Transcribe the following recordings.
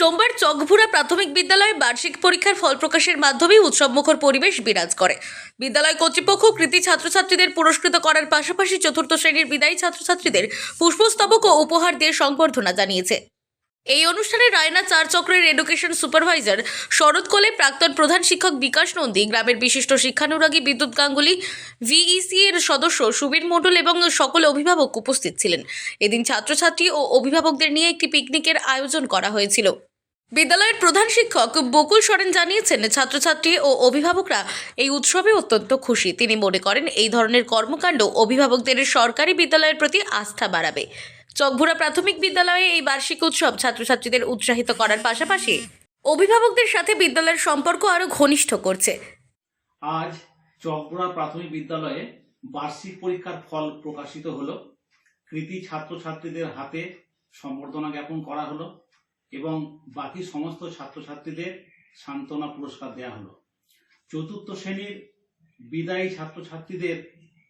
সোমবার চকভুরা প্রাথমিক বিদ্যালয়ে বার্ষিক পরীক্ষার ফল প্রকাশের মাধ্যমে উৎসবমুখর পরিবেশ বিরাজ করে। বিদ্যালয় কর্তৃপক্ষ কৃতি ছাত্রছাত্রীদের পুরস্কৃত করার পাশাপাশি চতুর্থ শ্রেণির বিদায়ী ছাত্রছাত্রীদের পুষ্পস্তবক ও উপহার দিয়ে সংবর্ধনা জানিয়েছে। এই অনুষ্ঠানে রায়না চার চক্রের এডুকেশন সুপারভাইজার শরৎ কোলে, প্রাক্তন প্রধান শিক্ষক বিকাশ নন্দী, গ্রামের বিশিষ্ট শিক্ষানুরাগী বিদ্যুৎ গাঙ্গুলি, ভিইসি এর সদস্য সুবীর মণ্ডল এবং সকল অভিভাবক উপস্থিত ছিলেন। এদিন ছাত্রছাত্রী ও অভিভাবকদের নিয়ে একটি পিকনিকের আয়োজন করা হয়েছিল। বিদ্যালয়ের প্রধান শিক্ষক বকুল সরেন জানিয়েছেন, ছাত্রছাত্রী ও অভিভাবকরা এই উৎসবে অত্যন্ত খুশি। তিনি মনে করেন, এই ধরনের কর্মকাণ্ড অভিভাবকদের সরকারি বিদ্যালয়ের প্রতি আস্থা বাড়াবে। চকভুরা প্রাথমিক বিদ্যালয়ে এই বার্ষিক উৎসব ছাত্রছাত্রীদের উৎসাহিত করার পাশাপাশি অভিভাবকদের সাথে বিদ্যালয়ের সম্পর্ক আরও ঘনিষ্ঠ করছে। আজ চকবড়া প্রাথমিক বিদ্যালয়ে বার্ষিক পরীক্ষার ফল প্রকাশিত হলো। কৃতি ছাত্রছাত্রীদের হাতে সম্বর্ধনা জ্ঞাপন করা হলো। এবং বাকি সমস্ত ছাত্রছাত্রীদের সান্ত্বনা পুরস্কার দেওয়া হলো। চতুর্থ শ্রেণির বিদায়ী ছাত্রছাত্রীদের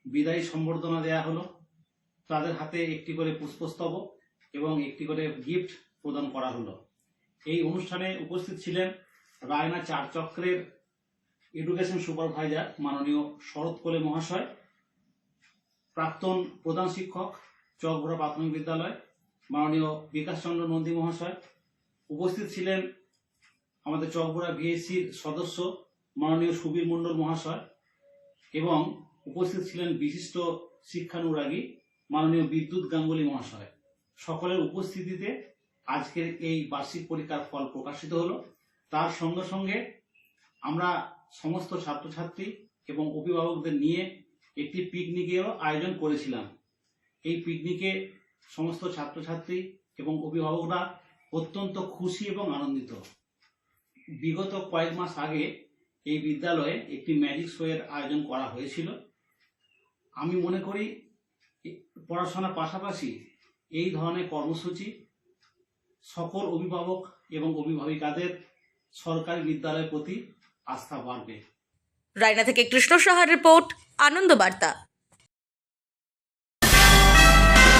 বিদায়ী সম্বর্ধনা দেওয়া হলো। তাদের হাতে একটি করে পুষ্পস্তবক এবং একটি করে গিফট প্রদান করা হলো। এই অনুষ্ঠানে উপস্থিত ছিলেন রায়না চার চক্রের এডুকেশন সুপারভাইজার মাননীয় শরৎ কোলে মহাশয়, প্রাক্তন প্রধান শিক্ষক চকভরা প্রাথমিক বিদ্যালয়, মাননীয় বিকাশচন্দ্র নন্দী মহাশয় উপস্থিত ছিলেন আমাদের চকভরা ভিএসির সদস্য মাননীয় সুবীর মণ্ডল মহাশয় এবং উপস্থিত ছিলেন বিশিষ্ট শিক্ষানুরাগী মাননীয় বিদ্যুৎ গাঙ্গুলি মহাশয়। সকলের উপস্থিতিতে আজকের এই বার্ষিক পরীক্ষার ফল প্রকাশিত হলো। তার সঙ্গে সঙ্গে আমরা সমস্ত ছাত্রছাত্রী এবং অভিভাবকদের নিয়ে একটি পিকনিকেরও আয়োজন করেছিলাম। এই পিকনিকে সমস্ত ছাত্রছাত্রী এবং অভিভাবকরা অত্যন্ত খুশি এবং আনন্দিত। বিগত কয়েক মাস আগে এই বিদ্যালয়ে একটি ম্যাজিক শো এর আয়োজন করা হয়েছিল। আমি মনে করি, পড়াশোনার পাশাপাশি এই ধরনের কর্মসূচি সকল অভিভাবক এবং অভিভাবিকাদের সরকারি বিদ্যালয়ের প্রতি আস্থা বাড়বে। রায়না থেকে কৃষ্ণ সাহার রিপোর্ট, আনন্দ বার্তা।